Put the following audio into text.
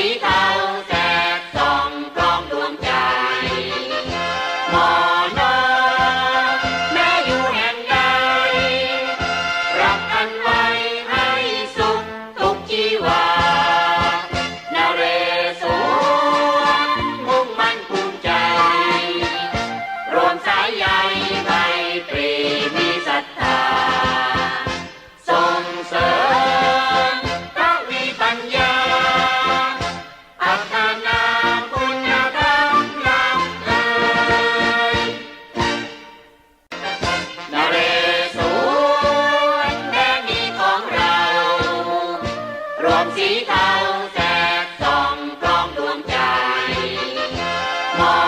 สีเทาแสกส่องกลองดวงใจมอ มสีเทาแสกส่องกล้องดวงใจมอง